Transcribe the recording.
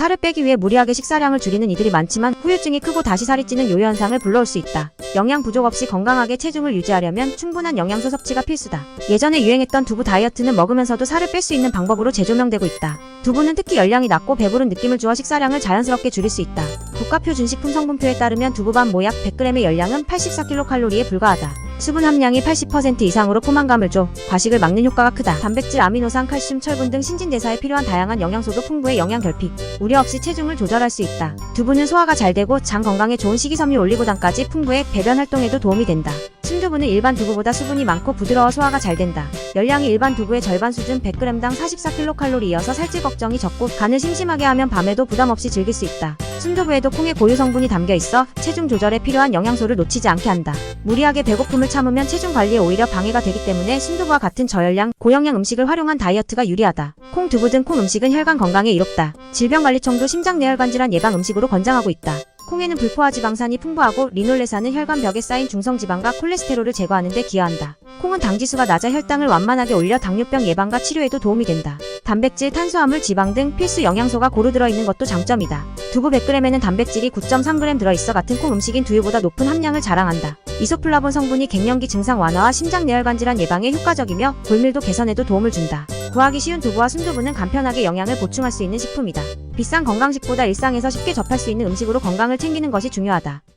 살을 빼기 위해 무리하게 식사량을 줄이는 이들이 많지만 후유증이 크고 다시 살이 찌는 요요 현상을 불러올 수 있다. 영양 부족 없이 건강하게 체중을 유지하려면 충분한 영양소 섭취가 필수다. 예전에 유행했던 두부 다이어트는 먹으면서도 살을 뺄 수 있는 방법으로 재조명되고 있다. 두부는 특히 열량이 낮고 배부른 느낌을 주어 식사량을 자연스럽게 줄일 수 있다. 국가표 준식품 성분표에 따르면 두부밥 모약 100g의 열량은 84kcal에 불과하다. 수분 함량이 80% 이상으로 포만감을 줘 과식을 막는 효과가 크다. 단백질, 아미노산, 칼슘, 철분 등 신진 대사에 필요한 다양한 영양소도 풍부해 영양 결핍, 우려 없이 체중을 조절할 수 있다. 두부는 소화가 잘 되고 장 건강에 좋은 식이섬유 올리고당까지 풍부해 배변 활동에도 도움이 된다. 순두부는 일반 두부보다 수분이 많고 부드러워 소화가 잘 된다. 열량이 일반 두부의 절반 수준 100g당 44kcal이어서 살찔 걱정이 적고 간을 심심하게 하면 밤에도 부담 없이 즐길 수 있다. 순두부에도 콩의 고유 성분이 담겨 있어 체중 조절에 필요한 영양소를 놓치지 않게 한다. 무리하게 배고픔을 참으면 체중 관리에 오히려 방해가 되기 때문에 순두부와 같은 저열량, 고영양 음식을 활용한 다이어트가 유리하다. 콩, 두부 등 콩 음식은 혈관 건강에 이롭다. 질병관리청도 심장내혈관 질환 예방 음식으로 권장하고 있다. 콩에는 불포화 지방산이 풍부하고 리놀레산은 혈관벽에 쌓인 중성지방과 콜레스테롤을 제거하는 데 기여한다. 콩은 당지수가 낮아 혈당을 완만하게 올려 당뇨병 예방과 치료에도 도움이 된다. 단백질, 탄수화물, 지방 등 필수 영양소가 고루 들어있는 것도 장점이다. 두부 100g에는 단백질이 9.3g 들어있어 같은 콩 음식인 두유보다 높은 함량을 자랑한다. 이소플라본 성분이 갱년기 증상 완화와 심장 내혈관 질환 예방에 효과적이며 골밀도 개선에도 도움을 준다. 구하기 쉬운 두부와 순두부는 간편하게 영양을 보충할 수 있는 식품이다. 비싼 건강식보다 일상에서 쉽게 접할 수 있는 음식으로 건강을 챙기는 것이 중요하다.